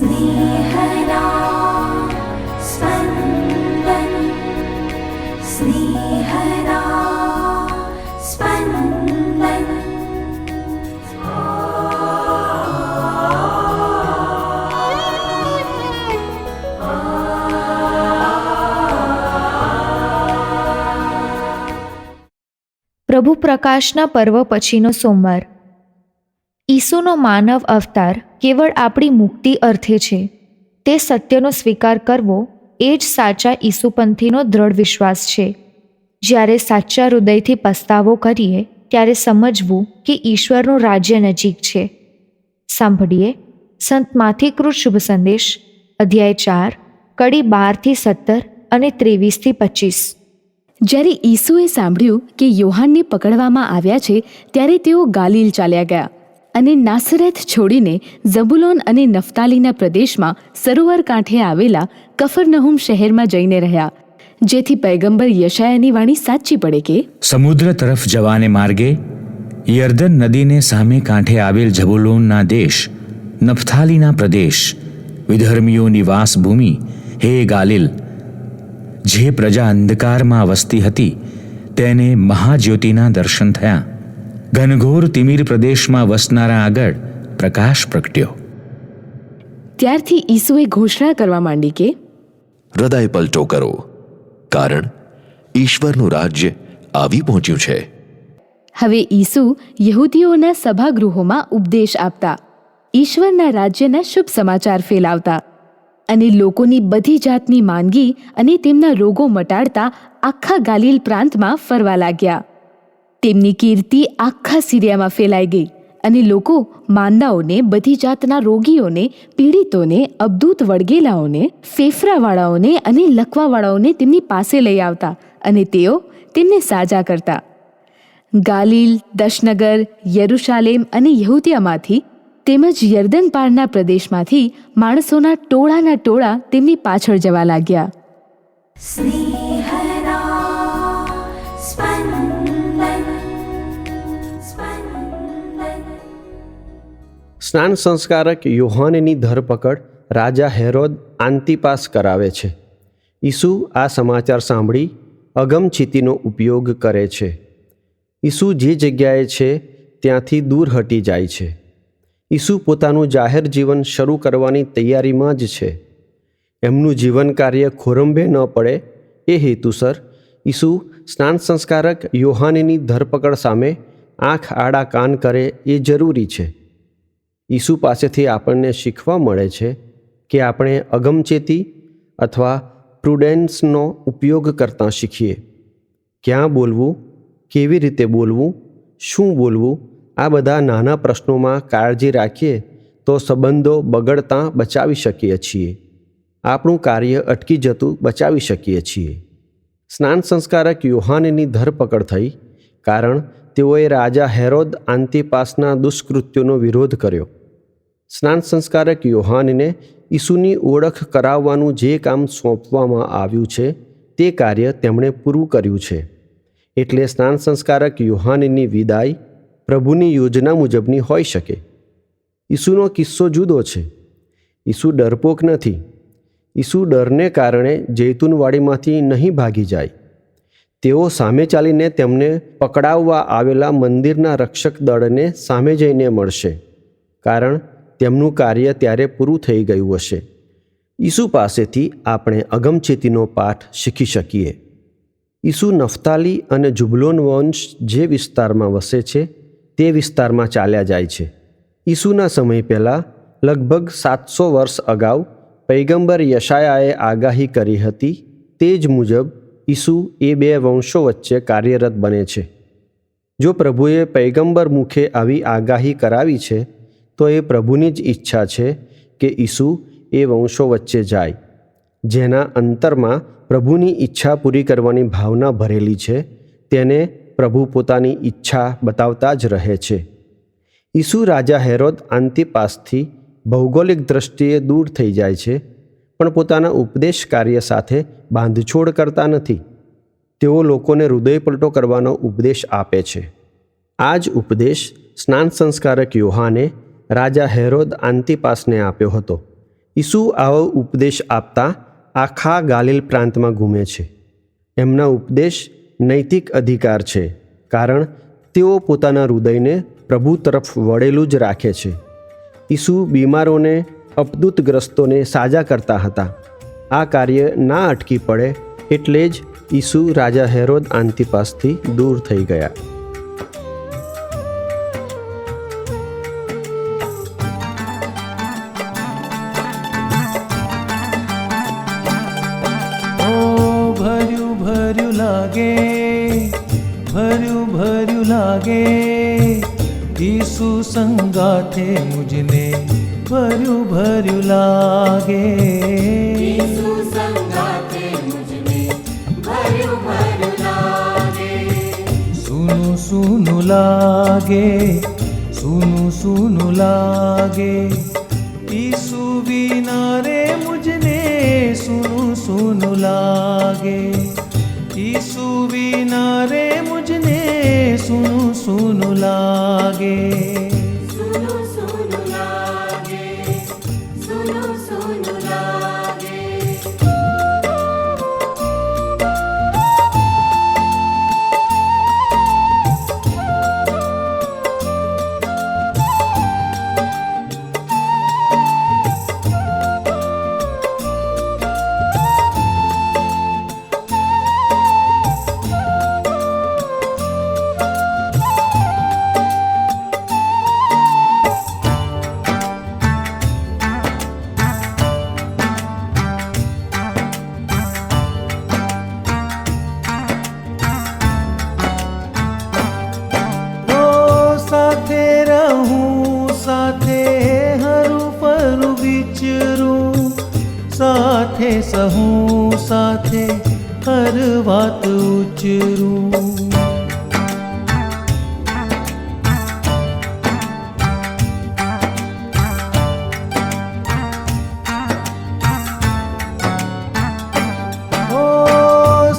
स्नेहदा स्पन्दन् स्नेहदा स्पन्दन् પ્રભુ પ્રકાશના પર્વ પછીનો સોમવાર ઈસુનો માનવ અવતાર કેવળ આપણી મુક્તિ અર્થે છે. તે સત્યનો સ્વીકાર કરવો એ જ સાચા ઈસુપંથીનો દ્રઢ વિશ્વાસ છે. જ્યારે સાચા હૃદયથી પસ્તાવો કરીએ, ત્યારે સમજવું કે ઈશ્વરનું રાજ્ય નજીક છે. સાંભળીએ સંત માથીકૃત શુભ સંદેશ, અધ્યાય ચાર, કડી બારથી સત્તર અને ત્રેવીસથી પચીસ. જ્યારે ઈસુએ સાંભળ્યું કે યોહાનને પકડવામાં આવ્યા છે, ત્યારે તેઓ ગાલિલ ચાલ્યા ગયા. અને નાસરથ છોડીને ઝબુલોન અને નફતાલીના પ્રદેશમાં સરોવર કાંઠે આવેલા કફરનહુમ શહેરમાં જઈને રહ્યા. જેથી પૈગંબર યશાયાની વાણી સાચી પડે કે, સમુદ્ર તરફ જવાને માર્ગે યર્દન નદીને સામે કાંઠે આવેલ જબુલોનના દેશ નફથાલીના પ્રદેશ વિધર્મીઓની વાસભૂમિ હે ગાલિલ, જે પ્રજા અંધકારમાં વસતી હતી, તેને મહાજ્યોતિના દર્શન થયા. ઘનઘોર તિમિર પ્રદેશમાં વસનારા આગળ પ્રકાશ પ્રગટ્યો. ત્યારથી ઈસુએ ઘોષણા કરવા માંડી કે હૃદય પલટો કરો કારણ ઈશ્વરનું રાજ્ય આવી પહોંચ્યું છે. હવે ઈસુ યહૂદીઓના સભાગૃહોમાં ઉપદેશ આપતા ઈશ્વરના રાજ્યના શુભ સમાચાર ફેલાવતા અને લોકોની બધી જાતની માંદગી અને તેમના રોગો મટાડતા આખા ગાલિલ પ્રાંતમાં ફરવા લાગ્યા. તેમની કીર્તિ આખા સિરિયામાં ફેલાઈ ગઈ અને લોકો માંદાઓને, બધી જાતના રોગીઓને, પીડિતોને, અબદૂત વળગેલાઓને, ફેફરાવાળાઓને અને લખવાવાળાઓને તેમની પાસે લઈ આવતા અને તેઓ તેમને સાજા કરતા. ગાલિલ, દશનગર, યરુશાલેમ અને યહૂદિયામાંથી તેમજ યર્દન પારના પ્રદેશમાંથી માણસોના ટોળાના ટોળા તેમની પાછળ જવા લાગ્યા. સ્નાન સંસ્કારક યોહાનની ધરપકડ રાજા હેરોદ આંતિપાસ કરાવે છે. ઈસુ આ સમાચાર સાંભળી અગમચિતીનો ઉપયોગ કરે છે. ઈસુ જે જગ્યાએ છે ત્યાંથી દૂર હટી જાય છે. ઈસુ પોતાનું જાહેર જીવન શરૂ કરવાની તૈયારીમાં જ છે. એમનું જીવન કાર્ય ખોરંભે ન પડે એ હેતુસર ઈસુ સ્નાન સંસ્કારક યોહાનની ધરપકડ સામે આંખ આડા કાન કરે એ જરૂરી છે. ઈસુ પાસેથી આપણને શીખવા મળે છે કે આપણે અગમચેતી અથવા પ્રુડેન્સનો ઉપયોગ કરતાં શીખીએ. ક્યાં બોલવું, કેવી રીતે બોલવું, શું બોલવું, આ બધા નાના પ્રશ્નોમાં કાળજી રાખીએ તો સંબંધો બગડતા બચાવી શકીએ છીએ. આપણું કાર્ય અટકી જતું બચાવી શકીએ છીએ. સ્નાન સંસ્કારક યુહાનની ધરપકડ થઈ કારણ તેઓએ રાજા હેરોદ આંતિપાસના દુષ્કૃત્યોનો વિરોધ કર્યો. સ્નાન સંસ્કારક યોહાનને ઈસુની ઓળખ કરાવવાનું જે કામ સોંપવામાં આવ્યું છે, તે કાર્ય તેમણે પૂરું કર્યું છે. એટલે સ્નાન સંસ્કારક યોહાનની વિદાય પ્રભુની યોજના મુજબની હોઈ શકે. ઈસુનો કિસ્સો જુદો છે. ઈસુ ડરપોક નથી. ઈસુ ડરને કારણે જૈતુનવાડીમાંથી નહીં ભાગી જાય. તેઓ સામે ચાલીને તેમને પકડાવવા આવેલા મંદિરના રક્ષક દળને સામે જઈને મળશે. કારણ તેમનું કાર્ય ત્યારે પૂરું થઈ ગયું હશે. ઈસુ પાસેથી આપણે અગમચેતીનો પાઠ શીખી શકીએ. ઈસુ નફતાલી અને જુબલોન વંશ જે વિસ્તારમાં વસે છે, તે વિસ્તારમાં ચાલ્યા જાય છે. ઈસુના સમય પહેલાં લગભગ સાતસો વર્ષ અગાઉ પૈગંબર યશાયાએ આગાહી કરી હતી, તે જ મુજબ ઈસુ એ બે વંશો વચ્ચે કાર્યરત બને છે. જો પ્રભુએ પૈગંબર મુખે આવી આગાહી કરાવી છે તો એ પ્રભુની જ ઈચ્છા છે કે ઈસુ એ વંશો વચ્ચે જાય, જેના અંતરમાં પ્રભુની ઈચ્છા પૂરી કરવાની ભાવના ભરેલી છે, તેને પ્રભુ પોતાની ઈચ્છા બતાવતા જ રહે છે. ઈસુ રાજા હેરોદ આંતિપાસથી ભૌગોલિક દ્રષ્ટિએ દૂર થઈ જાય છે, પણ પોતાના ઉપદેશ કાર્ય સાથે બાંધછોડ કરતા નથી. તેઓ લોકોને હૃદયપલટો કરવાનો ઉપદેશ આપે છે. આ જ ઉપદેશ સ્નાન સંસ્કારક યોહાને રાજા હેરોદ આંતિપાસને આપ્યો હતો. ઈસુ આવો ઉપદેશ આપતા આખા ગાલિલ પ્રાંતમાં ઘૂમે છે. એમના ઉપદેશ નૈતિક અધિકાર છે, કારણ તેઓ પોતાના હૃદયને પ્રભુ તરફ વળેલું જ રાખે છે. ઈસુ બીમારોને, અપદૂતગ્રસ્તોને સાજા કરતા હતા. આ કાર્ય ના અટકી પડે એટલે જ ઈસુ રાજા હેરોદ આંતિપાસથી દૂર થઈ ગયા. ઈસુ સંગાથે મુજને ભર્યું ભર્યું લાગે ઈસુ સંગાથે મુજને ભર્યું ભર્યું લાગે સુનું સુનું લાગે સુનું સુનું લાગે ઈસુ વિના રે મુજને સુનું સુનું લાગે ઈસુ વિના રે મુજને સુનું સુનું સાથે સહું સાથે હર વાત ઉચરું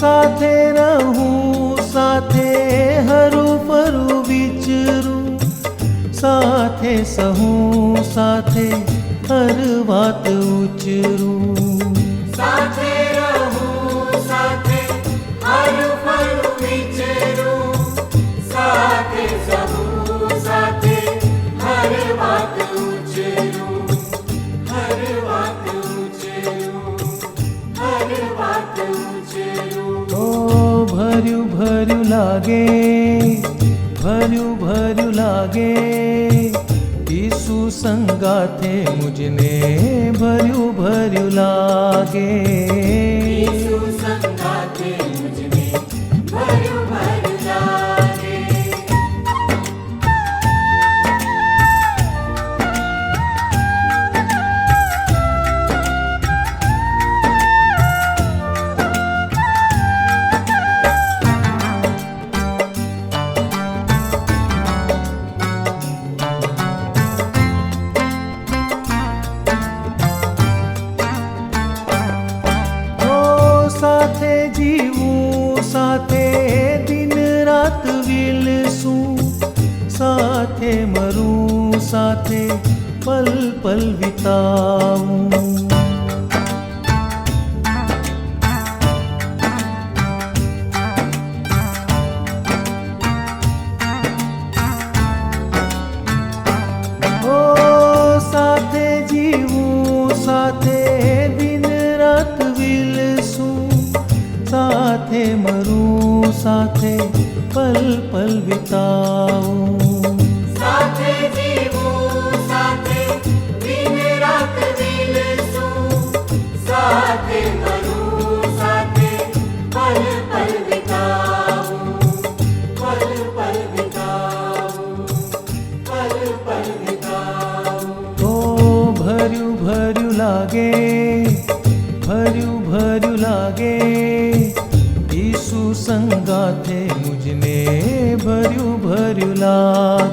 સાથે રહું, સાથે હરું ફરું વિચરું. સાથે સહું, સાથે હર વાત ઉચરું લાગે ભર્યું ભર્યું લાગે. ઈસુ સંગાથે મુજને ભર્યું ભર્યું લાગે. સાથે મરું સાથે પલ પલ વિતાવું. સાથે મરું સાથે પલ પલ વિતાવું.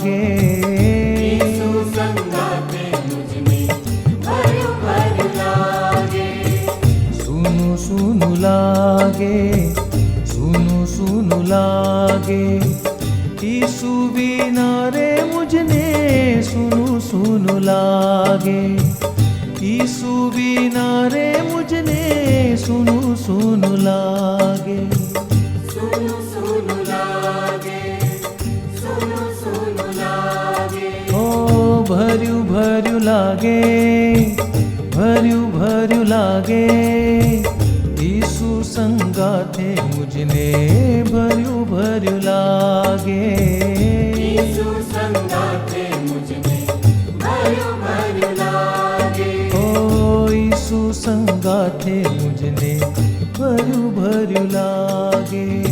લાગે સૂનું સૂનું લાગે સૂનું સૂનું લાગે ઈસુ વિના રે મુજને સૂનું સૂનું લાગે ઈસુ વિના રે મુજને સૂનું સૂનું લાગે સૂનું સૂનું લાગે भर्यु भर्यु लागे भर्यु भर्यु लागे ईसु संगाथे मुझने भर्यु भर्यु लागे यीशु संगाते मुझने भर्यु भर्यु लागे ओ ईसु संगाथे मुझने भर्यु भर्यु लागे